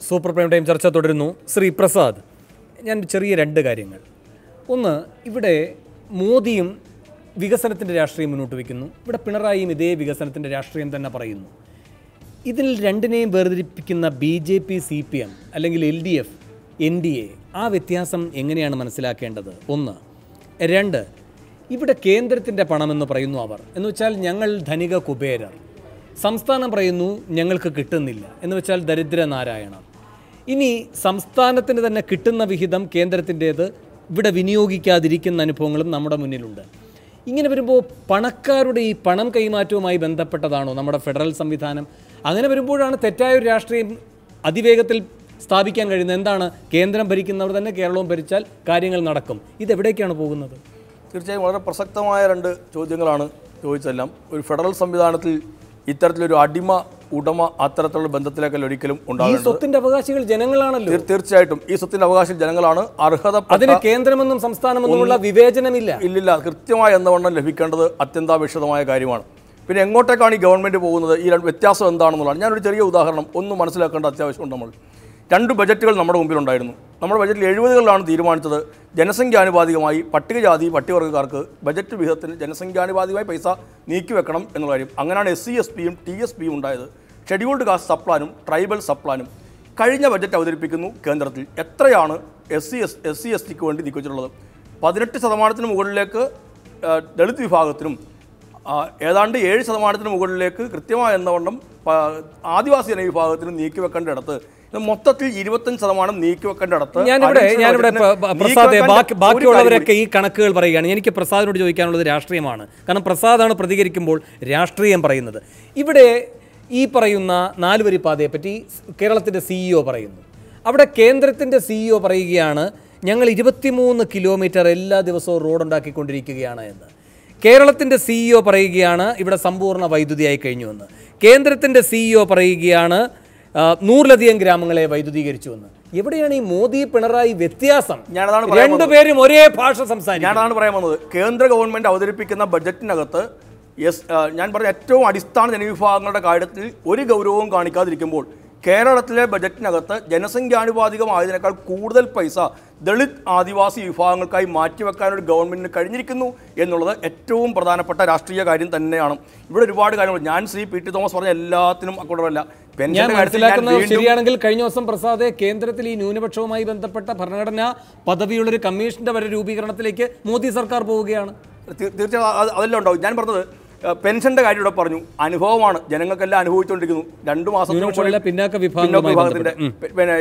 Super prime time ചർച്ച തുടരുന്നു. ശ്രീ പ്രസാദ് ഞാൻ ചെറിയ രണ്ട് കാര്യങ്ങൾ. ഒന്ന് ഇവിടെ മോദിയും വികസനത്തിന്റെ രാഷ്ട്രീയം മുന്നോട്ട് വയ്ക്കുന്നു. ഇവിടെ പിണറായിയും ഇതേ വികസനത്തിന്റെ രാഷ്ട്രീയം തന്നെ പറയുന്നു. ഇതിൽ രണ്ടിനെയും വേർതിരിപ്പിക്കുന്ന B J P C P M അല്ലെങ്കിൽ L D F N D A ആ വ്യത്യാസം എങ്ങനെയാണ് മനസ്സിലാക്കേണ്ടത്? ഒന്ന് രണ്ട് ഇവിടെ കേന്ദ്രത്തിന്റെ പണമെന്ന് പറയുന്നു അവർ. എന്ന് വെച്ചാൽ ഞങ്ങൾ ധനിക കുബേരർ. സംസ്ഥാനം പറയുന്നു ഞങ്ങൾക്ക് കിട്ടുന്നില്ല. എന്ന് വെച്ചാൽ ദരിദ്ര നാരായണർ. ഇനി സംസ്ഥാനത്തിന് തന്നെ കിട്ടുന്ന വിഹിതം കേന്ദ്രത്തിന്റേത് ഇവിടെ വിനിയോഗിക്കാതിരിക്കുന്ന അനുഭവങ്ങളും നമ്മുടെ മുന്നിലുണ്ട്. ഇങ്ങനെ വരുമ്പോൾ പണക്കാരുടെ ഈ പണം കൈമാറ്റവുമായി ബന്ധപ്പെട്ടതാണോ നമ്മുടെ ഫെഡറൽ സംവിധാനം? അങ്ങനെ വരുമ്പോഴാണ് തെറ്റായ ഒരു രാഷ്ട്രീയം അതിവേഗത്തിൽ സ്ഥാപിക്കാൻ കഴിയുന്നത്. എന്താണ്? കേന്ദ്രം ഭരിക്കുന്നവർ തന്നെ കേരളവും ഭരിച്ചാൽ കാര്യങ്ങൾ നടക്കും. ഇതെവിടേക്കാണ് പോകുന്നത്? തീർച്ചയായും വളരെ പ്രസക്തമായ രണ്ട് ചോദ്യങ്ങളാണ് ചോദിച്ചതെല്ലാം. ഒരു ഫെഡറൽ സംവിധാനത്തിൽ ഇത്തരത്തിലൊരു അടിമ ഉടമ അത്തരത്തിലുള്ള ബന്ധത്തിലേക്കല്ല ഒരിക്കലും ഈ ഉണ്ടാകുന്നത് സ്വത്തിന്റെ അവകാശികൾ ജനങ്ങളാണല്ലോ. തീർച്ചയായിട്ടും ഈ സ്വത്തിന്റെ അവകാശികൾ ജനങ്ങളാണ്. അർഹത അതിന് കേന്ദ്രമെന്നും സംസ്ഥാനമെന്നുമുള്ള വിവേചനമില്ല. ഇല്ലില്ല. കൃത്യമായ എന്നവണ്ണം ലഭിക്കേണ്ടത് അത്യന്താപേക്ഷിതമായ കാര്യമാണ്. പിന്നെ എങ്ങോട്ടേക്കാണ് ഈ ഗവൺമെന്റ് പോകുന്നത്? ഈ രണ്ട് വ്യത്യാസം എന്താണെന്നുള്ളതാണ്. ഞാനൊരു ചെറിയ ഉദാഹരണം ഒന്ന് മനസ്സിലാക്കേണ്ട അത്യാവശ്യമുണ്ട് നമ്മൾ. രണ്ട് ബജറ്റുകൾ നമ്മുടെ മുമ്പിലുണ്ടായിരുന്നു. നമ്മുടെ ബജറ്റിൽ എഴുപതുകളിലാണ് തീരുമാനിച്ചത്. ജനസംഖ്യാനുപാതികമായി പട്ടികജാതി പട്ടികവർഗക്കാർക്ക് ബജറ്റ് വിഹിതത്തിൽ ജനസംഖ്യാനുപാതികമായി പൈസ നീക്കിവെക്കണം എന്നുള്ള കാര്യം. അങ്ങനെയാണ് എസ് സി എസ് പിയും ടി എസ് പിയും ഉണ്ടായത്. ഷെഡ്യൂൾഡ് കാസ്റ്റ് സപ്ലാനും ട്രൈബൽ സപ്ലാനും കഴിഞ്ഞ ബജറ്റ് അവതരിപ്പിക്കുന്നു കേന്ദ്രത്തിൽ. എത്രയാണ് S C S S C S tick വേണ്ടി നീക്കിവെച്ചിട്ടുള്ളത്? പതിനെട്ട് ശതമാനത്തിന് മുകളിലേക്ക് ദളിത് വിഭാഗത്തിനും ഏതാണ്ട് ഏഴ് ശതമാനത്തിന് മുകളിലേക്ക് കൃത്യമായ എന്നവണ്ണം ആദിവാസി ജനവിഭാഗത്തിന് നീക്കിവെക്കേണ്ട ഇടത്ത് ഇത് മൊത്തത്തിൽ ഇരുപത്തഞ്ച് ശതമാനം നീക്കിവെക്കേണ്ട ഇടത്ത് ഞാനിവിടെ ഞാനിവിടെ പ്രസാദ് ബാക്കിയുള്ളവരൊക്കെ ഈ കണക്കുകൾ പറയുകയാണ്. എനിക്ക് പ്രസാദിനോട് ചോദിക്കാനുള്ളത് രാഷ്ട്രീയമാണ്. കാരണം പ്രസാദാണ് പ്രതികരിക്കുമ്പോൾ രാഷ്ട്രീയം പറയുന്നത്. ഇവിടെ ഈ പറയുന്ന നാലുവരി പാതയെപ്പറ്റി കേരളത്തിന്റെ സിഇഒ പറയുന്നു. അവിടെ കേന്ദ്രത്തിന്റെ സിഇഒ പറയുകയാണ് ഞങ്ങൾ ഇരുപത്തിമൂന്ന് കിലോമീറ്റർ എല്ലാ ദിവസവും റോഡ് ഉണ്ടാക്കിക്കൊണ്ടിരിക്കുകയാണ് എന്ന് കേരളത്തിന്റെ സിഇഒ പറയുകയാണ് ഇവിടെ സമ്പൂർണ വൈദ്യുതിയായി കഴിഞ്ഞുവെന്ന് കേന്ദ്രത്തിന്റെ സിഇഒ പറയുകയാണ് നൂറിലധികം ഗ്രാമങ്ങളെ വൈദ്യുതീകരിച്ചു എന്ന്. എവിടെയാണ് ഈ മോദി പിണറായി വ്യത്യാസം? രണ്ടുപേരും ഒരേ ഭാഷ സംസാരിക്കും ഞാനതാണ് പറയാൻ വന്നത് കേന്ദ്ര ഗവൺമെന്റ് അവതരിപ്പിക്കുന്ന ബഡ്ജറ്റിനകത്ത് എസ് ഞാൻ പറഞ്ഞ ഏറ്റവും അടിസ്ഥാന ജനവിഭാഗങ്ങളുടെ കാര്യത്തിൽ ഒരു ഗൗരവവും കാണിക്കാതിരിക്കുമ്പോൾ കേരളത്തിലെ ബജറ്റിനകത്ത് ജനസംഖ്യാനുപാതികമായതിനേക്കാൾ കൂടുതൽ പൈസ ദളിത് ആദിവാസി വിഭാഗങ്ങൾക്കായി മാറ്റിവെക്കാൻ ഒരു ഗവൺമെന്റിന് കഴിഞ്ഞിരിക്കുന്നു എന്നുള്ളത് ഏറ്റവും പ്രധാനപ്പെട്ട രാഷ്ട്രീയ കാര്യം തന്നെയാണ്. ഇവിടെ ഒരുപാട് കാര്യങ്ങൾ. ഞാൻ ശ്രീ പി ടി തോമസ് പറഞ്ഞ എല്ലാത്തിനും അക്കൂടല്ല ഞാൻ മനസ്സിലാക്കുന്നത് ശരിയാണെങ്കിൽ കഴിഞ്ഞ ദിവസം പ്രസാദെ കേന്ദ്രത്തിൽ ഈ ന്യൂനപക്ഷവുമായി ബന്ധപ്പെട്ട ഭരണഘടനാ പദവിയുള്ള ഒരു കമ്മീഷന്റെ വരെ രൂപീകരണത്തിലേക്ക് മോദി സർക്കാർ പോവുകയാണ്. തീർച്ചയായും അത് അതെല്ലാം ഉണ്ടാവും. ഞാൻ പറഞ്ഞത് പെൻഷന്റെ കാര്യം ഇവിടെ പറഞ്ഞു. അനുഭവമാണ്. ജനങ്ങൾക്കെല്ലാം അനുഭവിച്ചുകൊണ്ടിരിക്കുന്നു. രണ്ടു മാസത്തിന് പിന്നാക്ക വിഭാഗത്തിന്റെ പിന്നെ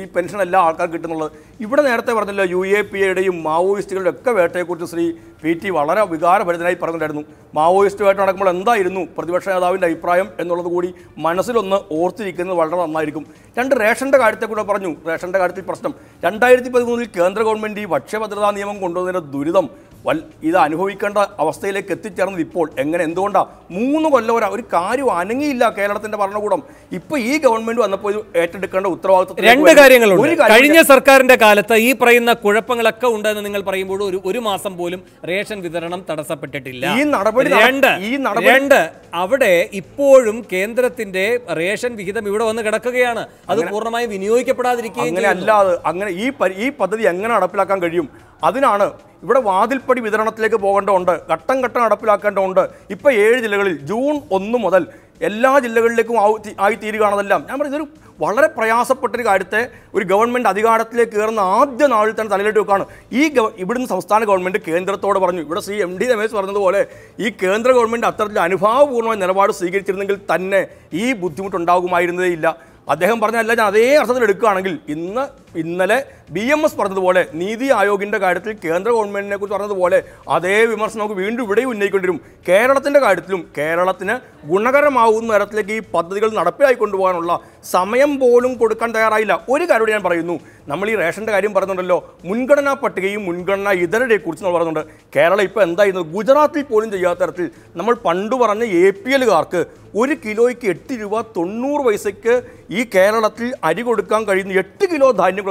ഈ പെൻഷൻ എല്ലാ ആൾക്കാർ കിട്ടുന്നുള്ളത്. ഇവിടെ നേരത്തെ പറഞ്ഞല്ലോ യു എ പി എയുടെയും മാവോയിസ്റ്റുകളുടെ ഒക്കെ വേട്ടയെക്കുറിച്ച് ശ്രീ പി ടി വളരെ വികാരഭരിതനായി പറഞ്ഞിട്ടുണ്ടായിരുന്നു. മാവോയിസ്റ്റ് വേട്ട നടക്കുമ്പോൾ എന്തായിരുന്നു പ്രതിപക്ഷ നേതാവിന്റെ അഭിപ്രായം എന്നുള്ളത് കൂടി മനസ്സിലൊന്ന് ഓർത്തിരിക്കുന്നത് വളരെ നന്നായിരിക്കും. രണ്ട് റേഷന്റെ കാര്യത്തെ കൂടെ പറഞ്ഞു. റേഷന്റെ കാര്യത്തിൽ പ്രശ്നം. രണ്ടായിരത്തി പതിമൂന്നിൽ കേന്ദ്ര ഗവൺമെന്റ് ഈ ഭക്ഷ്യഭദ്രതാ നിയമം കൊണ്ടുവന്നതിന്റെ ദുരിതം വൽ ഇത് അനുഭവിക്കേണ്ട അവസ്ഥയിലേക്ക് എത്തിച്ചേർന്നത് ഇപ്പോൾ എങ്ങനെ? എന്തുകൊണ്ടാണ് മൂന്ന് കൊല്ലം ഒരു കാര്യം അനങ്ങിയില്ല കേരളത്തിന്റെ ഭരണകൂടം. ഇപ്പൊ ഈ ഗവൺമെന്റ് വന്നപ്പോൾ ഇത് ഏറ്റെടുക്കേണ്ട ഉത്തരവാദിത്വം രണ്ട് കാര്യങ്ങളുണ്ട്. കഴിഞ്ഞ സർക്കാരിന്റെ കാലത്ത് ഈ പറയുന്ന കുഴപ്പങ്ങളൊക്കെ ഉണ്ടെന്ന് നിങ്ങൾ പറയുമ്പോൾ ഒരു ഒരു മാസം പോലും റേഷൻ വിതരണം തടസ്സപ്പെട്ടിട്ടില്ല. ഈ നടപടി രണ്ട് ഈ നടപടി- രണ്ട് അവിടെ ഇപ്പോഴും കേന്ദ്രത്തിന്റെ റേഷൻ വിഹിതം ഇവിടെ വന്ന് കിടക്കുകയാണ്. അത് പൂർണമായും വിനിയോഗിക്കപ്പെടാതിരിക്കുകയും അങ്ങനെ. അല്ലാതെ അങ്ങനെ ഈ ഈ പദ്ധതി എങ്ങനെ നടപ്പിലാക്കാൻ കഴിയും? അതിനാണ് ഇവിടെ വാതിൽപ്പടി വിതരണത്തിലേക്ക് പോകേണ്ടതുണ്ട് ഘട്ടം ഘട്ടം നടപ്പിലാക്കേണ്ടതുണ്ട്. ഇപ്പോൾ ഏഴ് ജില്ലകളിൽ ജൂൺ ഒന്ന് മുതൽ എല്ലാ ജില്ലകളിലേക്കും ആവു- തി- ആയി തീരുകയാണതെല്ലാം ഞാൻ പറയുന്നത് ഇതൊരു വളരെ പ്രയാസപ്പെട്ടൊരു കാര്യത്തെ ഒരു ഗവൺമെന്റ് അധികാരത്തിലേക്ക് കയറുന്ന ആദ്യ നാളിൽ തന്നെ തലയിലിട്ട് വെക്കാണ്. ഈ ഗവ- ഇവിടുന്ന് സംസ്ഥാന ഗവൺമെന്റ് കേന്ദ്രത്തോട് പറഞ്ഞു ഇവിടെ ശ്രീ എം ഡി രമേശ് പറഞ്ഞതുപോലെ ഈ കേന്ദ്ര ഗവൺമെന്റ് അത്തരത്തിൽ അനുഭാവപൂർണമായ നിലപാട് സ്വീകരിച്ചിരുന്നെങ്കിൽ തന്നെ ഈ ബുദ്ധിമുട്ടുണ്ടാകുമായിരുന്നതേ ഇല്ല അദ്ദേഹം പറഞ്ഞല്ല ഞാൻ അതേ അർത്ഥത്തിൽ എടുക്കുകയാണെങ്കിൽ ഇന്ന് ഇന്നലെ ബി എം എസ് പറഞ്ഞതുപോലെ നീതി ആയോഗിന്റെ കാര്യത്തിൽ കേന്ദ്ര ഗവൺമെന്റിനെ കുറിച്ച് പറഞ്ഞതുപോലെ അതേ വിമർശനം നമുക്ക് വീണ്ടും ഇവിടെയും ഉന്നയിക്കേണ്ടി വരും കേരളത്തിന്റെ കാര്യത്തിലും കേരളത്തിന് ഗുണകരമാവുന്ന തരത്തിലേക്ക് ഈ പദ്ധതികൾ നടപ്പിലായി കൊണ്ടുപോകാനുള്ള സമയം പോലും കൊടുക്കാൻ തയ്യാറായില്ല. ഒരു കാര്യം ഞാൻ പറയുന്നു നമ്മൾ ഈ റേഷന്റെ കാര്യം പറയുന്നുണ്ടല്ലോ മുൻഗണനാ പട്ടികയും മുൻഗണനാ ഇതരരെ കുറിച്ച് നമ്മൾ പറയുന്നുണ്ട്. കേരളം ഇപ്പോൾ എന്തായിരുന്നു? ഗുജറാത്തിൽ പോലും ചെയ്യാത്ത തരത്തിൽ നമ്മൾ പണ്ട് പറഞ്ഞ എ പി എല്ലുകാർക്ക് ഒരു കിലോയ്ക്ക് എട്ട് രൂപ തൊണ്ണൂറ് പൈസയ്ക്ക് ഈ കേരളത്തിൽ അരി കൊടുക്കാൻ കഴിയുന്ന എട്ട് കിലോ ധാന്യം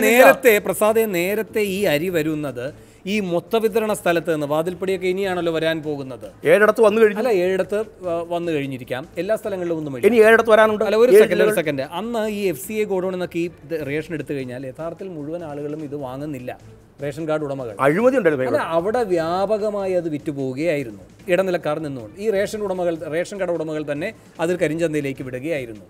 നേരത്തെ പ്രസാദ് നേരത്തെ ഈ അരി വരുന്നത് ഈ മൊത്തവിതരണ സ്ഥലത്ത് നിന്ന് വാതിൽപ്പടിയൊക്കെ ഇനിയാണല്ലോ വരാൻ പോകുന്നത്. ഏഴിടത്ത് വന്നു കഴിഞ്ഞു. അല്ല ഏഴിടത്ത് വന്നു കഴിഞ്ഞിരിക്കാം. എല്ലാ സ്ഥലങ്ങളിലും ഒന്നും ഇനി ഏഴിടത്ത് വരാനുണ്ട്. അല്ല ഒരു സെക്കൻഡ് ഒരു സെക്കൻഡ് അന്ന് ഈ എഫ് സി എ ഗോഡൌൺ എന്നൊക്കെ ഈ റേഷൻ എടുത്തു കഴിഞ്ഞാൽ യഥാർത്ഥത്തിൽ മുഴുവൻ ആളുകളും ഇത് വാങ്ങുന്നില്ല. റേഷൻ കാർഡ് ഉടമകൾ. അഴിമതി അവിടെ വ്യാപകമായി അത് വിറ്റുപോവുകയായിരുന്നു. ഇടനിലക്കാർ നിന്നുകൊണ്ട്. ഈ റേഷൻ ഉടമകൾ റേഷൻ കട ഉടമകൾ തന്നെ അതിൽ കരിഞ്ചന്തയിലേക്ക് വിടുകയായിരുന്നു.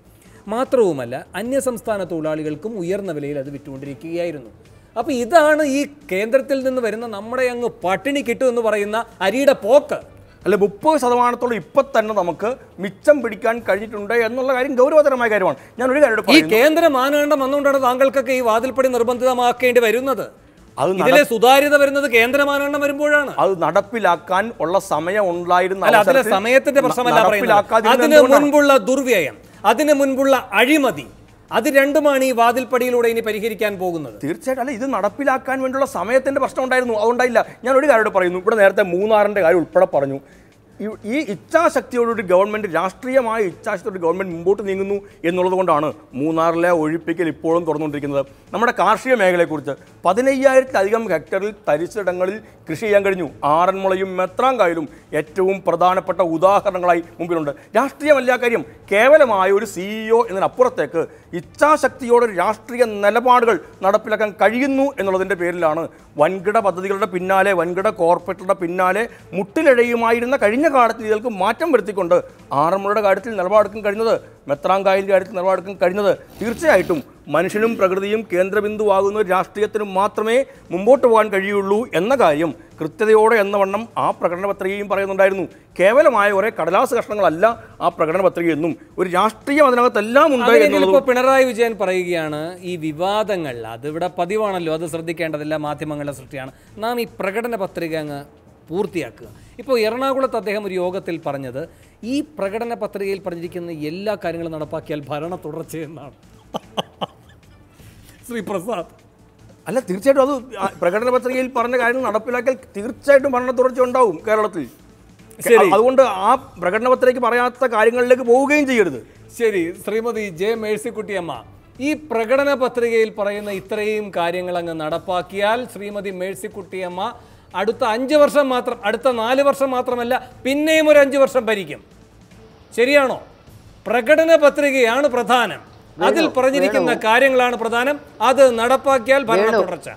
മാത്രവുമല്ല അന്യസംസ്ഥാന തൊഴിലാളികൾക്കും ഉയർന്ന വിലയിൽ അത് വിറ്റുകൊണ്ടിരിക്കുകയായിരുന്നു. അപ്പോൾ ഇതാണ് ഈ കേന്ദ്രത്തിൽ നിന്ന് വരുന്ന നമ്മുടെ അങ്ങ് പട്ടിണി കിട്ടും എന്ന് പറയുന്ന അരിയുടെ പോക്ക്. അല്ലെ മുപ്പത് ശതമാനത്തോളം ഇപ്പൊ തന്നെ നമുക്ക് മിച്ചം പിടിക്കാൻ കഴിഞ്ഞിട്ടുണ്ട് എന്നുള്ള കാര്യം ഗൗരവതരമായ കാര്യമാണ്. ഞാൻ ഒരു കാര്യം ഈ കേന്ദ്ര മാനദണ്ഡം വന്നുകൊണ്ടാണ് താങ്കൾക്കൊക്കെ ഈ വാതിൽപ്പടി നിർബന്ധിതമാക്കേണ്ടി വരുന്നത്. അത് ഇതിലെ സുതാര്യത വരുന്നത് കേന്ദ്ര മാനദണ്ഡം വരുമ്പോഴാണ്. അത് നടപ്പിലാക്കാൻ ഉള്ള സമയം ഉണ്ടായിരുന്ന അതിലെ സമയത്തിന്റെ പ്രശ്നമല്ല അതിന് മുൻപുള്ള ദുർവ്യയം. അതിന് മുൻപുള്ള അഴിമതി. അത് രണ്ടുമാണ് ഈ വാതിൽപ്പടിയിലൂടെ ഇനി പരിഹരിക്കാൻ പോകുന്നത്. തീർച്ചയായിട്ടും. അല്ല ഇത് നടപ്പിലാക്കാൻ വേണ്ടിയുള്ള സമയത്തിന്റെ പ്രശ്നം ഉണ്ടായിരുന്നു. അതുകൊണ്ടായില്ല. ഞാൻ ഒരു കാര്യം പറയുന്നു. ഇവിടെ നേരത്തെ മൂന്നാറിന്റെ കാര്യം ഉൾപ്പെടെ പറഞ്ഞു. ഈ- ഇച്ഛാശക്തിയോടൊരു ഗവൺമെന്റ് രാഷ്ട്രീയമായ ഇച്ഛാശക്തിയോട് ഗവൺമെന്റ് മുമ്പോട്ട് നീങ്ങുന്നു എന്നുള്ളത് കൊണ്ടാണ് മൂന്നാറിലെ ഒഴിപ്പിക്കൽ ഇപ്പോഴും തുറന്നുകൊണ്ടിരിക്കുന്നത്. നമ്മുടെ കാർഷിക മേഖലയെക്കുറിച്ച് പതിനയ്യായിരത്തിലധികം ഹെക്ടറിൽ തരിശിടങ്ങളിൽ കൃഷി ചെയ്യാൻ കഴിഞ്ഞു. ആറന്മുളയും മെത്രാങ്കായലും ഏറ്റവും പ്രധാനപ്പെട്ട ഉദാഹരണങ്ങളായി മുമ്പിലുണ്ട്. രാഷ്ട്രീയമല്ല കാര്യം കേവലമായ ഒരു സിഇഒ എന്നതിനപ്പുറത്തേക്ക് ഇച്ഛാശക്തിയോടെ രാഷ്ട്രീയ നിലപാടുകൾ നടപ്പിലാക്കാൻ കഴിയുന്നു എന്നുള്ളതിന്റെ പേരിലാണ് വൻകിട പദ്ധതികളുടെ പിന്നാലെ വൻകിട കോർപ്പറേറ്റുകളുടെ പിന്നാലെ മുട്ടിലിഴയുമായിരുന്ന കഴിഞ്ഞ കാലത്ത് ഇതൾക്ക് മാറ്റം വരുത്തിക്കൊണ്ട് ആറന്മുളയുടെ കാര്യത്തിൽ നിലപാടെടുക്കാൻ കഴിഞ്ഞത് മെത്രാങ്കായലിന്റെ കാര്യത്തിൽ നിലപാടെടുക്കാൻ കഴിഞ്ഞത് തീർച്ചയായിട്ടും മനുഷ്യനും പ്രകൃതിയും കേന്ദ്രബിന്ദുവാകുന്ന ഒരു രാഷ്ട്രീയത്തിനും മാത്രമേ മുമ്പോട്ട് പോകാൻ കഴിയുള്ളൂ എന്ന കാര്യം കൃത്യതയോടെ എന്ന വണ്ണം ആ പ്രകടന പത്രികയും പറയുന്നുണ്ടായിരുന്നു. കേവലമായ ഒരേ കടലാസ് കഷ്ണങ്ങളല്ല ആ പ്രകടന പത്രികയെന്നും ഒരു രാഷ്ട്രീയം അതിനകത്തെല്ലാം ഉണ്ട് എന്നുള്ളത് ഇപ്പോൾ പിണറായി വിജയൻ പറയുകയാണ് ഈ വിവാദങ്ങൾ അതിവിടെ പതിവാണല്ലോ അത് ശ്രദ്ധിക്കേണ്ടതില്ല മാധ്യമങ്ങളുടെ സൃഷ്ടിയാണ്. നാം ഈ പ്രകടന പത്രിക അങ്ങ് പൂർത്തിയാക്കുക. ഇപ്പോൾ എറണാകുളത്ത് അദ്ദേഹം ഒരു യോഗത്തിൽ പറഞ്ഞത് ഈ പ്രകടന പത്രികയിൽ പറഞ്ഞിരിക്കുന്ന എല്ലാ കാര്യങ്ങളും നടപ്പാക്കിയാൽ ഭരണ തുടർച്ചയെന്നാണ് ശ്രീ പ്രസാദ്. അല്ല തീർച്ചയായിട്ടും അത് പ്രകടന പത്രികയിൽ പറഞ്ഞ കാര്യങ്ങൾ നടപ്പിലാക്കിയാൽ തീർച്ചയായിട്ടും ഭരണ തുടർച്ച ഉണ്ടാവും കേരളത്തിൽ. ശരി. അതുകൊണ്ട് ആ പ്രകടന പത്രിക പറയാത്ത കാര്യങ്ങളിലേക്ക് പോവുകയും ചെയ്യരുത്. ശരി ശ്രീമതി ജെ മേഴ്സിക്കുട്ടിയമ്മ ഈ പ്രകടന പത്രികയിൽ പറയുന്ന ഇത്രയും കാര്യങ്ങൾ അങ്ങ് നടപ്പാക്കിയാൽ ശ്രീമതി മേഴ്സിക്കുട്ടിയമ്മ അടുത്ത അഞ്ച് വർഷം മാത്രം അടുത്ത നാല് വർഷം മാത്രമല്ല പിന്നെയും ഒരു അഞ്ച് വർഷം ഭരിക്കും. ശരിയാണോ? പ്രകടന പത്രികയാണ് പ്രധാനം. അതിൽ പറഞ്ഞിരിക്കുന്ന കാര്യങ്ങളാണ് പ്രധാനം. അത് നടപ്പാക്കിയാൽ ഭരണ. തുടർച്ച.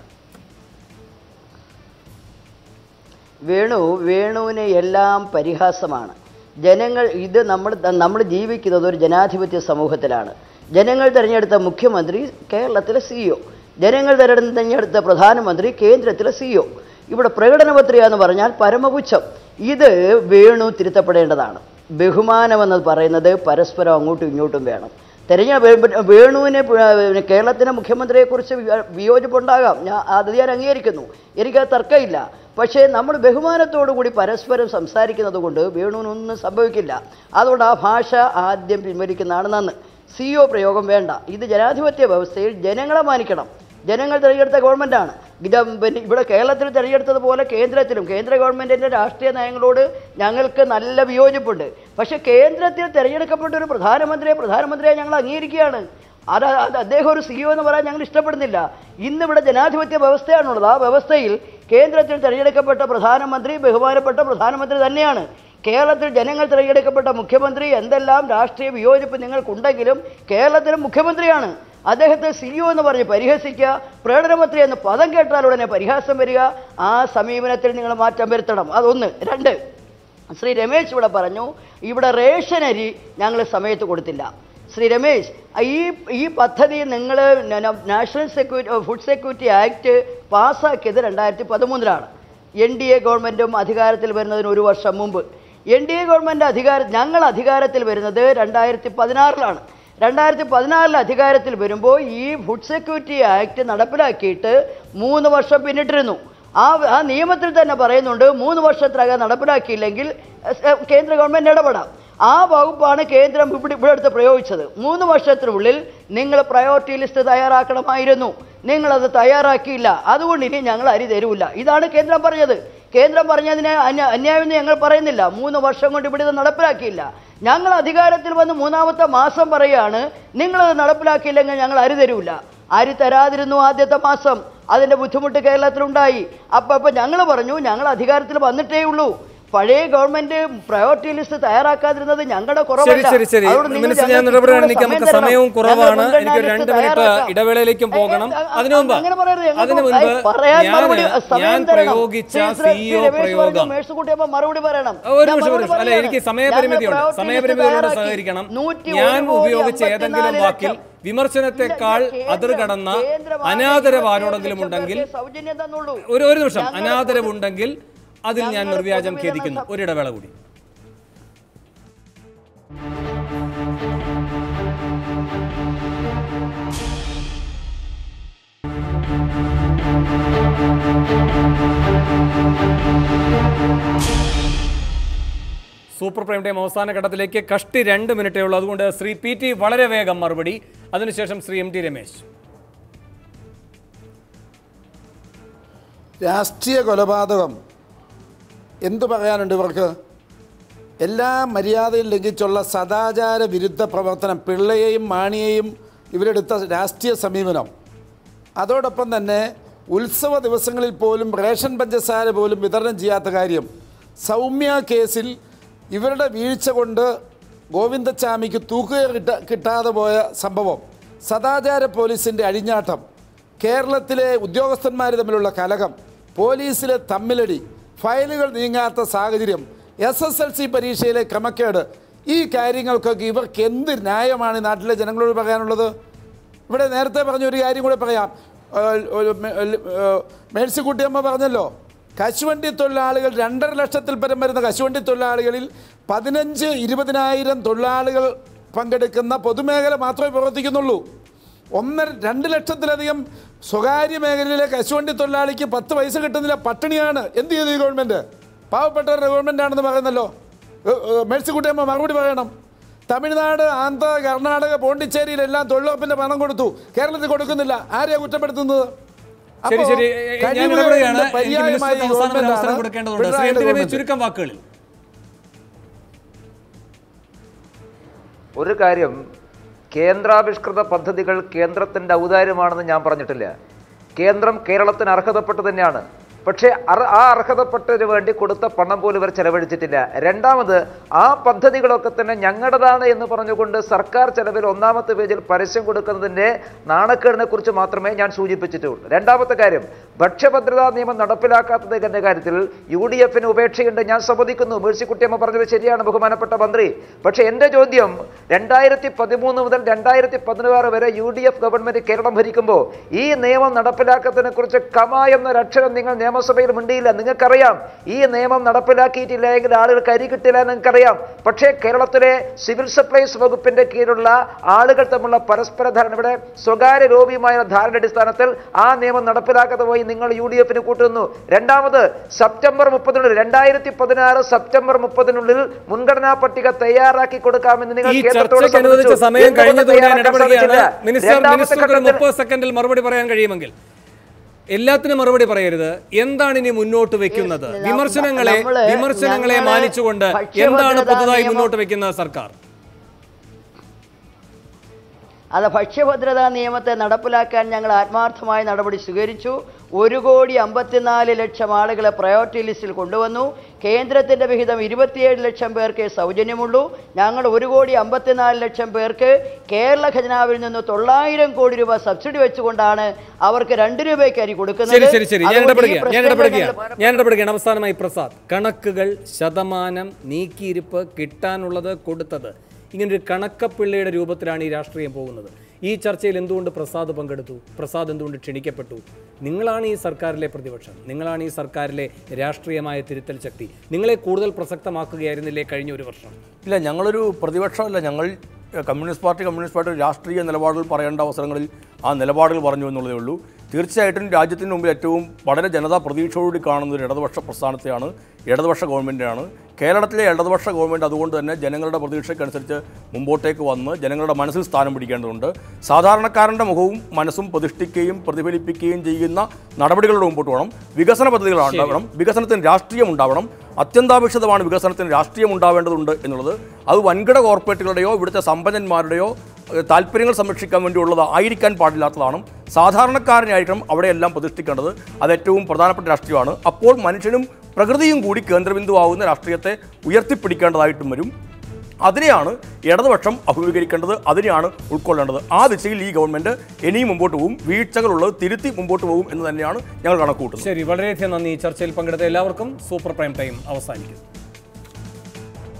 വേണു വേണുവിന് എല്ലാം പരിഹാസമാണ്. ജനങ്ങൾ ഇത് നമ്മൾ നമ്മൾ ജീവിക്കുന്നത് ഒരു ജനാധിപത്യ സമൂഹത്തിലാണ്. ജനങ്ങൾ തിരഞ്ഞെടുത്ത മുഖ്യമന്ത്രി കേരളത്തിലെ സിഇഒ ജനങ്ങൾ തിരഞ്ഞെടുത്ത തിരഞ്ഞെടുത്ത പ്രധാനമന്ത്രി കേന്ദ്രത്തിലെ സിഇഒ ഇവിടെ പ്രകടന പത്രിക എന്ന് പറഞ്ഞാൽ പരമപുച്ഛം. ഇത് വേണു തിരുത്തപ്പെടേണ്ടതാണ്. ബഹുമാനമെന്ന് പറയുന്നത് പരസ്പരം അങ്ങോട്ടും ഇങ്ങോട്ടും വേണം. തെരഞ്ഞെടുപ്പ് വേണുവിനെ കേരളത്തിലെ മുഖ്യമന്ത്രിയെക്കുറിച്ച് വിയ- വിയോജിപ്പുണ്ടാകാം. ഞാൻ അത് ഞാൻ അംഗീകരിക്കുന്നു. എനിക്കത് തർക്കമില്ല. പക്ഷേ നമ്മൾ കൂടി പരസ്പരം സംസാരിക്കുന്നത് കൊണ്ട് വേണുവിനൊന്നും സംഭവിക്കില്ല. അതുകൊണ്ട് ആ ഭാഷ ആദ്യം പിൻവലിക്കുന്നതാണ് നന്ന്. സിഒ പ്രയോഗം വേണ്ട. ഇത് ജനാധിപത്യ വ്യവസ്ഥയിൽ ജനങ്ങളെ മാനിക്കണം. ജനങ്ങൾ തിരഞ്ഞെടുത്ത ഗവൺമെന്റാണ് ഇത് പിന്നെ ഇവിടെ കേരളത്തിൽ തിരഞ്ഞെടുത്തതുപോലെ കേന്ദ്രത്തിലും കേന്ദ്ര ഗവൺമെന്റിന്റെ രാഷ്ട്രീയ നയങ്ങളോട് ഞങ്ങൾക്ക് നല്ല വിയോജിപ്പുണ്ട്. പക്ഷേ കേന്ദ്രത്തിൽ തിരഞ്ഞെടുക്കപ്പെട്ട ഒരു പ്രധാനമന്ത്രിയെ പ്രധാനമന്ത്രിയെ ഞങ്ങൾ അംഗീകരിക്കുകയാണ്. അത് അത് അദ്ദേഹം ഒരു സിഇഒ എന്ന് പറയാൻ ഞങ്ങൾ ഇഷ്ടപ്പെടുന്നില്ല. ഇന്നിവിടെ ജനാധിപത്യ വ്യവസ്ഥയാണുള്ളത്. ആ വ്യവസ്ഥയിൽ കേന്ദ്രത്തിൽ തിരഞ്ഞെടുക്കപ്പെട്ട പ്രധാനമന്ത്രി ബഹുമാനപ്പെട്ട പ്രധാനമന്ത്രി തന്നെയാണ്. കേരളത്തിൽ ജനങ്ങൾ തിരഞ്ഞെടുക്കപ്പെട്ട മുഖ്യമന്ത്രി എന്തെല്ലാം രാഷ്ട്രീയ വിയോജിപ്പ് നിങ്ങൾക്കുണ്ടെങ്കിലും കേരളത്തിലും മുഖ്യമന്ത്രിയാണ്. അദ്ദേഹത്തെ സിഇഒ എന്ന് പറഞ്ഞ് പരിഹസിക്കുക പ്രകടനമന്ത്രി എന്ന പദം കേട്ടാൽ ഉടനെ പരിഹാസം വരിക. ആ സമീപനത്തിൽ നിങ്ങൾ മാറ്റം വരുത്തണം. അതൊന്ന്. രണ്ട്. ശ്രീ രമേശ് ഇവിടെ പറഞ്ഞു ഇവിടെ റേഷൻ അരി ഞങ്ങൾ സമയത്ത് കൊടുത്തില്ല. ശ്രീ രമേശ് ഈ ഈ പദ്ധതി നിങ്ങൾ national security food security act പാസ്സാക്കിയത് രണ്ടായിരത്തി പതിമൂന്നിലാണ് എൻ ഡി എ ഗവൺമെന്റും അധികാരത്തിൽ വരുന്നതിന് ഒരു വർഷം മുമ്പ്. എൻ ഡി എ ഗവൺമെന്റ് അധികാര ഞങ്ങൾ അധികാരത്തിൽ വരുന്നത് രണ്ടായിരത്തി പതിനാറിലാണ് രണ്ടായിരത്തി പതിനാറിൽ അധികാരത്തിൽ വരുമ്പോൾ ഈ ഫുഡ് സെക്യൂരിറ്റി ആക്ട് നടപ്പിലാക്കിയിട്ട് മൂന്ന് വർഷം പിന്നിട്ടിരുന്നു. ആ ആ നിയമത്തിൽ തന്നെ പറയുന്നുണ്ട് മൂന്ന് വർഷത്തിനകം നടപ്പിലാക്കിയില്ലെങ്കിൽ കേന്ദ്ര ഗവൺമെന്റ് ഇടപെടാം. ആ വകുപ്പാണ് കേന്ദ്രം ഇവിടെ ഇവിടെ അടുത്ത് പ്രയോഗിച്ചത്. മൂന്ന് വർഷത്തിനുള്ളിൽ നിങ്ങൾ പ്രയോറിറ്റി ലിസ്റ്റ് തയ്യാറാക്കണമായിരുന്നു. നിങ്ങളത് തയ്യാറാക്കിയില്ല. അതുകൊണ്ട് ഇനി ഞങ്ങൾ അരി തരൂല. ഇതാണ് കേന്ദ്രം പറഞ്ഞത്. കേന്ദ്രം പറഞ്ഞതിനെ അന്യ അന്യായം ഞങ്ങൾ പറയുന്നില്ല. മൂന്ന് വർഷം കൊണ്ട് ഇവിടെ ഇത് നടപ്പിലാക്കിയില്ല. ഞങ്ങൾ അധികാരത്തിൽ വന്ന് മൂന്നാമത്തെ മാസം പറയുകയാണ് നിങ്ങളത് നടപ്പിലാക്കിയില്ലെങ്കിൽ ഞങ്ങൾ അരി തരൂല. അരി തരാതിരുന്നു ആദ്യത്തെ മാസം. അതിന്റെ ബുദ്ധിമുട്ട് കേരളത്തിലുണ്ടായി. അപ്പം അപ്പം ഞങ്ങൾ പറഞ്ഞു ഞങ്ങൾ അധികാരത്തിൽ വന്നിട്ടേ ഉള്ളൂ പഴയ ഗവൺമെന്റ് പ്രയോറിറ്റി ലിസ്റ്റ് തയ്യാറാക്കാതിരുന്നത് ഞങ്ങളുടെ കുറവല്ല. സമയവും കുറവാണ്. എനിക്ക് രണ്ട് മിനിറ്റ്. ഇടവേളയിലേക്കും പോകണം. അതിനു മുമ്പ് അതിനു പറയാൻ ഞാൻ പ്രയോഗിച്ച സിഇഒ പ്രയോഗം. മറുപടി പറയണം. ഒരു നിമിഷം. അല്ല. എനിക്ക് സമയപരിമിതിയുണ്ട്. സമയപരിമിതിയോട് സഹകരിക്കണം. ഞാൻ ഉപയോഗിച്ച ഏതെങ്കിലും വാക്കിൽ വിമർശനത്തെക്കാൾ അതിർ കടന്ന അനാദരവ് ആരോടെങ്കിലും ഉണ്ടെങ്കിൽ. ഒരു ഒരു നിമിഷം. അനാദരവ് അനാദരവുണ്ടെങ്കിൽ അതിൽ ഞാൻ നിർവ്യാജം ഖേദിക്കുന്നു. ഒരിടവേള കൂടി. സൂപ്പർ പ്രൈം ടൈം അവസാന ഘട്ടത്തിലേക്ക് കഷ്ടി രണ്ട് മിനിറ്റേ ഉള്ളൂ. അതുകൊണ്ട് ശ്രീ പി ടി വളരെ വേഗം മറുപടി. അതിനുശേഷം ശ്രീ എം ടി രമേശ്. രാഷ്ട്രീയ കൊലപാതകം എന്തു പറയാനുണ്ട് ഇവർക്ക്? എല്ലാ മര്യാദയും ലംഘിച്ചുള്ള സദാചാര വിരുദ്ധ പ്രവർത്തനം പിള്ളയെയും മാണിയെയും ഇവരെടുത്ത രാഷ്ട്രീയ സമീപനം. അതോടൊപ്പം തന്നെ ഉത്സവ ദിവസങ്ങളിൽ പോലും റേഷൻ പഞ്ചസാര പോലും വിതരണം ചെയ്യാത്ത കാര്യം. സൗമ്യ കേസിൽ ഇവരുടെ വീഴ്ച കൊണ്ട് ഗോവിന്ദച്ചാമിക്ക് തൂക്കുക കിട്ട കിട്ടാതെ പോയ സംഭവം. സദാചാര പോലീസിന്റെ അഴിഞ്ഞാട്ടം കേരളത്തിലെ ഉദ്യോഗസ്ഥന്മാർ തമ്മിലുള്ള കലകം പോലീസിലെ തമ്മിലടി. ഫയലുകൾ നീങ്ങാത്ത സാഹചര്യം എസ് എസ് എൽ സി പരീക്ഷയിലെ ക്രമക്കേട്. ഈ കാര്യങ്ങൾക്കൊക്കെ ഇവർക്ക് എന്ത് ന്യായമാണ് നാട്ടിലെ ജനങ്ങളോട് പറയാനുള്ളത്? ഇവിടെ നേരത്തെ പറഞ്ഞ ഒരു കാര്യം കൂടെ പറയാം. മേഴ്സിക്കുട്ടിയമ്മ പറഞ്ഞല്ലോ കശുവണ്ടി തൊഴിലാളികൾ രണ്ടര ലക്ഷത്തിൽ പരം വരുന്ന കശുവണ്ടി തൊഴിലാളികളിൽ പതിനഞ്ച് ഇരുപതിനായിരം തൊഴിലാളികൾ പങ്കെടുക്കുന്ന പൊതുമേഖല മാത്രമേ പ്രവർത്തിക്കുന്നുള്ളൂ. ഒന്നര രണ്ട് ലക്ഷത്തിലധികം സ്വകാര്യ മേഖലയിലെ കശുവണ്ടി തൊഴിലാളിക്ക് പത്ത് പൈസ കിട്ടുന്നില്ല പട്ടിണിയാണ്. എന്ത് ചെയ്തു ഈ ഗവൺമെന്റ് പാവപ്പെട്ടവരുടെ ഗവൺമെന്റ് ആണെന്ന് പറയുന്നല്ലോ. മേഴ്സിക്കുട്ടിയമ്മ മറുപടി പറയണം. തമിഴ്നാട് ആന്ധ്ര കർണാടക പോണ്ടിച്ചേരിയിലെല്ലാം തൊഴിലുറപ്പിന്റെ പണം കൊടുത്തു. കേരളത്തിൽ കൊടുക്കുന്നില്ല. ആരെയാണ് കുറ്റപ്പെടുത്തുന്നത്. ചുരുക്കം വാക്കുകളിൽ ഒരു കാര്യം കേന്ദ്രാവിഷ്കൃത പദ്ധതികൾ കേന്ദ്രത്തിന്റെ ഔദാര്യമാണെന്ന് ഞാൻ പറഞ്ഞിട്ടില്ല. കേന്ദ്രം കേരളത്തിന് അർഹതപ്പെട്ട് തന്നെയാണ്. പക്ഷേ ആ അർഹതപ്പെട്ടതിന് വേണ്ടി കൊടുത്ത പണം പോലും ഇവർ ചെലവഴിച്ചിട്ടില്ല. രണ്ടാമത് ആ പദ്ധതികളൊക്കെ തന്നെ ഞങ്ങളുടേതാണ് എന്ന് പറഞ്ഞുകൊണ്ട് സർക്കാർ ചെലവിൽ ഒന്നാമത്തെ പേജിൽ പരസ്യം കൊടുക്കുന്നതിന്റെ നാണക്കേടിനെ കുറിച്ച് മാത്രമേ ഞാൻ സൂചിപ്പിച്ചിട്ടുള്ളൂ. രണ്ടാമത്തെ കാര്യം ഭക്ഷ്യഭദ്രതാ നിയമം നടപ്പിലാക്കാത്തതിന്റെ കാര്യത്തിൽ യു ഡി എഫിന് ഉപേക്ഷയുണ്ട്. ഞാൻ സമ്മതിക്കുന്നു. മേഴ്സിക്കുട്ടിയമ്മ പറഞ്ഞത് ശരിയാണ് ബഹുമാനപ്പെട്ട മന്ത്രി. പക്ഷേ എന്റെ ചോദ്യം രണ്ടായിരത്തി പതിമൂന്ന് മുതൽ രണ്ടായിരത്തി പതിനാറ് വരെ U D F government Keralam ഭരിക്കുമ്പോൾ ഈ നിയമം നടപ്പിലാക്കത്തിനെ കുറിച്ച് കമ എന്നൊരക്ഷരം നിങ്ങൾ നിങ്ങൾ നിയമസഭയിൽ മിണ്ടിയില്ല. നിങ്ങൾക്കറിയാം ഈ നിയമം നടപ്പിലാക്കിയിട്ടില്ല എങ്കിൽ ആളുകൾക്ക് അരി കിട്ടില്ല എന്ന് നിങ്ങൾക്കറിയാം. പക്ഷേ കേരളത്തിലെ സിവിൽ സപ്ലൈസ് വകുപ്പിന്റെ കീഴിലുള്ള ആളുകൾ തമ്മിലുള്ള പരസ്പര ധാരണ ഇവിടെ സ്വകാര്യ ലോബിയുമായ ധാരണ അടിസ്ഥാനത്തിൽ ആ നിയമം നടപ്പിലാക്കാതെ പോയി നിങ്ങൾ യു ഡി എഫിന് കൂട്ടുന്നു രണ്ടാമത് സെപ്റ്റംബർ മുപ്പതിനുള്ളിൽ രണ്ടായിരത്തി പതിനാറ് സെപ്റ്റംബർ മുപ്പതിനുള്ളിൽ മുൻഗണനാ പട്ടിക തയ്യാറാക്കി കൊടുക്കാമെന്ന് നിങ്ങൾ കേന്ദ്രത്തോട് സമയം കഴിഞ്ഞതുകൊണ്ട് രണ്ടാമത്തെ ഘട്ടത്തിൽ സെക്കൻഡിൽ മറുപടി പറയാൻ കഴിയുമെങ്കിൽ. എല്ലാത്തിനും മറുപടി പറയരുത്. എന്താണ് ഇനി മുന്നോട്ട് വെക്കുന്നത്? വിമർശനങ്ങളെ വിമർശനങ്ങളെ മാനിച്ചുകൊണ്ട് എന്താണ് പുതുതായി മുന്നോട്ട് വെക്കുന്നത് സർക്കാർ? അത് ഭക്ഷ്യഭദ്രതാ നിയമത്തെ നടപ്പിലാക്കാൻ ഞങ്ങൾ ആത്മാർത്ഥമായ നടപടി സ്വീകരിച്ചു. ഒരു കോടി അമ്പത്തിനാല് ലക്ഷം ആളുകളെ പ്രയോറിറ്റി ലിസ്റ്റിൽ കൊണ്ടുവന്നു. കേന്ദ്രത്തിന്റെ വിഹിതം ഇരുപത്തിയേഴ് ലക്ഷം പേർക്ക് സൗജന്യമുള്ളൂ. ഞങ്ങൾ ഒരു കോടി അമ്പത്തിനാല് ലക്ഷം പേർക്ക് കേരള ഖജനാവിൽ നിന്ന് തൊള്ളായിരം കോടി രൂപ സബ്സിഡി വെച്ചുകൊണ്ടാണ് അവർക്ക് രണ്ട് രൂപയ്ക്ക് അരി കൊടുക്കുന്നത്. ശരി ശരി ഞാൻ ഇടപെടുകയാണ് ഞാൻ ഇടപെടുകയാണ്. ഞാൻ ഇടപെടുകയാണ്. അവസാനമായി പ്രസാദ്. കണക്കുകൾ ശതമാനം നീക്കിയിരിപ്പ് കിട്ടാനുള്ളത് കൊടുത്തത്. ഇങ്ങനൊരു കണക്കപ്പിള്ളയുടെ രൂപത്തിലാണ് ഈ രാഷ്ട്രീയം പോകുന്നത്. ഈ ചർച്ചയിൽ എന്തുകൊണ്ട് പ്രസാദ് പങ്കെടുത്തു? പ്രസാദ് എന്തുകൊണ്ട് ക്ഷണിക്കപ്പെട്ടു? നിങ്ങളാണ് ഈ സർക്കാരിലെ പ്രതിപക്ഷം. നിങ്ങളാണ് ഈ സർക്കാരിലെ രാഷ്ട്രീയമായ തിരുത്തൽ ശക്തി. നിങ്ങളെ കൂടുതൽ പ്രസക്തമാക്കുകയായിരുന്നില്ലേ കഴിഞ്ഞ ഒരു വർഷം? ഇല്ല ഞങ്ങളൊരു പ്രതിപക്ഷമല്ല. ഞങ്ങൾ കമ്മ്യൂണിസ്റ്റ് പാർട്ടി കമ്മ്യൂണിസ്റ്റ് പാർട്ടി രാഷ്ട്രീയ നിലപാടുകൾ പറയേണ്ട അവസരങ്ങളിൽ ആ നിലപാടുകൾ പറഞ്ഞു എന്നുള്ളതേ ഉള്ളൂ. തീർച്ചയായിട്ടും രാജ്യത്തിന് മുമ്പിൽ ഏറ്റവും വളരെ ജനതാ പ്രതീക്ഷയോടുകൂടി കാണുന്ന ഒരു ഇടതുപക്ഷ പ്രസ്ഥാനത്തെയാണ് ഇടതുപക്ഷ ഗവൺമെന്റാണ് കേരളത്തിലെ ഇടതുപക്ഷ ഗവൺമെന്റ് അതുകൊണ്ട് തന്നെ ജനങ്ങളുടെ പ്രതീക്ഷയ്ക്കനുസരിച്ച് മുമ്പോട്ടേക്ക് വന്ന് ജനങ്ങളുടെ മനസ്സിൽ സ്ഥാനം പിടിക്കേണ്ടതുണ്ട്. സാധാരണക്കാരന്റെ മുഖവും മനസ്സും പ്രതിഷ്ഠിക്കുകയും പ്രതിഫലിപ്പിക്കുകയും ചെയ്യുന്ന നടപടികളുടെ മുമ്പോട്ട് വേണം. വികസന പദ്ധതികൾ ഉണ്ടാവണം. വികസനത്തിന് രാഷ്ട്രീയം ഉണ്ടാവണം. അത്യന്താപേക്ഷിതമാണ് വികസനത്തിന് രാഷ്ട്രീയം ഉണ്ടാവേണ്ടതുണ്ട് എന്നുള്ളത്. അത് വൻകിട കോർപ്പറേറ്റുകളുടെയോ ഇവിടുത്തെ സമ്പന്നന്മാരുടെയോ താല്പര്യങ്ങൾ സംരക്ഷിക്കാൻ വേണ്ടിയുള്ളത് ആയിരിക്കാൻ പാടില്ലാത്തതാണ്. സാധാരണക്കാരനായിരിക്കണം അവിടെയെല്ലാം പ്രതിഷ്ഠിക്കേണ്ടത്. അത് ഏറ്റവും പ്രധാനപ്പെട്ട രാഷ്ട്രീയമാണ്. അപ്പോൾ മനുഷ്യനും പ്രകൃതിയും കൂടി കേന്ദ്രബിന്ദുവാകുന്ന രാഷ്ട്രീയത്തെ ഉയർത്തിപ്പിടിക്കേണ്ടതായിട്ടും വരും. അതിനെയാണ് ഇടതുപക്ഷം അഭിമുഖീകരിക്കേണ്ടത്. അതിനെയാണ് ഉൾക്കൊള്ളേണ്ടത്. ആ ദിശയിൽ ഈ ഗവൺമെന്റ് ഇനിയും മുമ്പോട്ട് പോകും. വീഴ്ചകളുള്ളത് തിരുത്തി മുമ്പോട്ട് പോകും എന്ന് തന്നെയാണ് ഞങ്ങൾ കണക്കുകൂട്ടുന്നത്. ശരി വളരെയധികം നന്ദി. ചർച്ചയിൽ പങ്കെടുത്ത എല്ലാവർക്കും സൂപ്പർ പ്രൈം ടൈം അവസാനിക്കുന്നു.